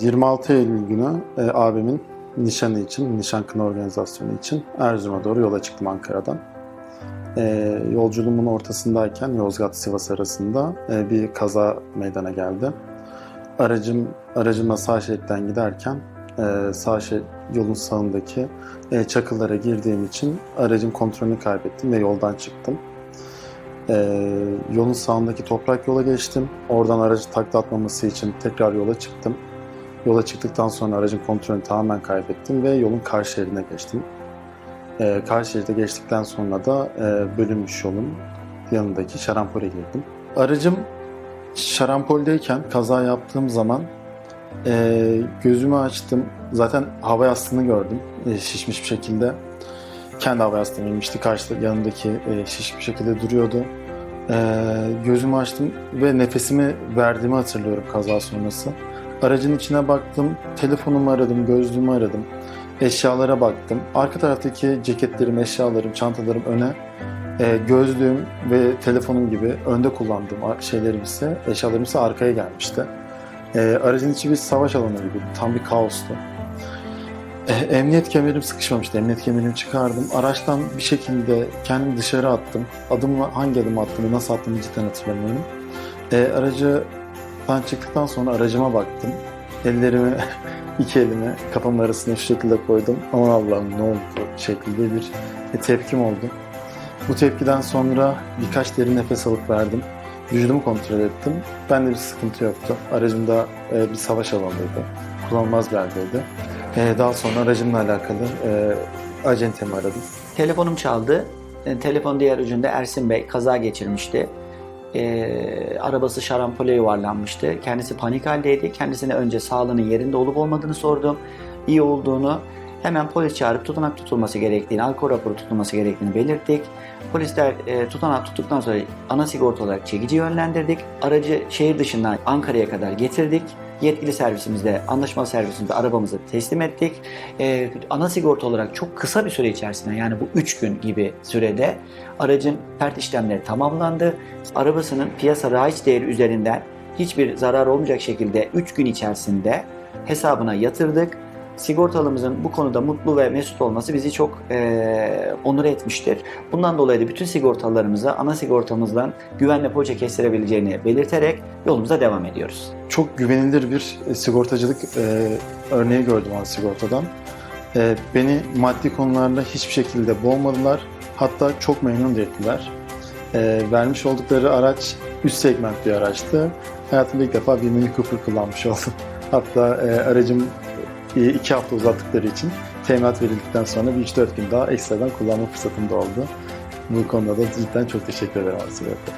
26 Eylül günü e, abimin nişanı için, nişan kına organizasyonu için Erzurum'a doğru yola çıktım Ankara'dan. E, yolculuğumun ortasındayken Yozgat-Sivas arasında e, bir kaza meydana geldi. Aracım aracımla sağ şeritten giderken e, sağ şerit yolun sağındaki e, çakıllara girdiğim için aracın kontrolünü kaybettim ve yoldan çıktım. E, yolun sağındaki toprak yola geçtim. Oradan aracı takla atmaması için tekrar yola çıktım. Yola çıktıktan sonra aracın kontrolünü tamamen kaybettim ve yolun karşı şeridine geçtim. E, karşı şeride geçtikten sonra da e, bölünmüş yolun yanındaki şarampole girdim. Aracım şarampoldeyken kaza yaptığım zaman e, gözümü açtım. Zaten hava yastığını gördüm e, şişmiş bir şekilde. Kendi hava yastığım inmişti. Karşıda yanındaki e, şişmiş bir şekilde duruyordu. E, gözümü açtım ve nefesimi verdiğimi hatırlıyorum kaza sonrası. Aracın içine baktım, telefonumu aradım, gözlüğümü aradım, eşyalara baktım. Arka taraftaki ceketlerim, eşyalarım, çantalarım öne, e, gözlüğüm ve telefonum gibi önde kullandığım şeylerim ise, eşyalarım ise arkaya gelmişti. E, aracın içi bir savaş alanı gibi, tam bir kaostu. E, emniyet kemerim sıkışmamıştı. Emniyet kemerimi çıkardım. Araçtan bir şekilde kendimi dışarı attım. Adımı hangi adım attığımı, nasıl attığımı cidden hatırlamıyorum. E, aracı ben çıktıktan sonra aracıma baktım. Ellerimi, iki elimi kafamın arasına şu şekilde koydum. Aman Allah'ım ne oldu şeklinde bir e, tepkim oldu. Bu tepkiden sonra birkaç derin nefes alıp verdim. Vücudumu kontrol ettim. Bende bir sıkıntı yoktu. Aracımda e, bir savaş alanıydı. Kullanılmaz bir haldeydi. E, daha sonra aracımla alakalı e, acentemi aradım. Telefonum çaldı. Telefon diğer ucunda Ersin Bey kaza geçirmişti. E, arabası şarampole yuvarlanmıştı. Kendisi panik haldeydi. Kendisine önce sağlığının yerinde olup olmadığını sordum. İyi olduğunu hemen polis çağırıp tutanak tutulması gerektiğini, alkol raporu tutulması gerektiğini belirttik. Polisler e, tutanak tuttuktan sonra ana sigorta olarak çekici yönlendirdik. Aracı şehir dışından Ankara'ya kadar getirdik. Yetkili servisimizde, anlaşmalı servisimizde arabamızı teslim ettik. Ee, ana sigorta olarak çok kısa bir süre içerisinde yani bu 3 gün gibi sürede aracın pert işlemleri tamamlandı. Arabasının piyasa raiç değeri üzerinden hiçbir zarar olmayacak şekilde 3 gün içerisinde hesabına yatırdık. Sigortalımızın bu konuda mutlu ve mesut olması bizi çok eee, onur etmiştir. Bundan dolayı da bütün sigortalarımıza ana sigortamızdan güvenle poğaça kestirebileceğini belirterek yolumuza devam ediyoruz. çok güvenilir bir e, sigortacılık e, örneği gördüm az sigortadan. E, beni maddi konularda hiçbir şekilde boğmadılar. Hatta çok memnun ettiler. E, vermiş oldukları araç üst segment bir araçtı. Hayatımda ilk defa bir Mini Cooper kullanmış oldum. Hatta e, aracım e, iki hafta uzattıkları için teminat verildikten sonra bir 3-4 gün daha ekstradan kullanma fırsatım da oldu. Bu konuda da cidden çok teşekkür ederim sigorta.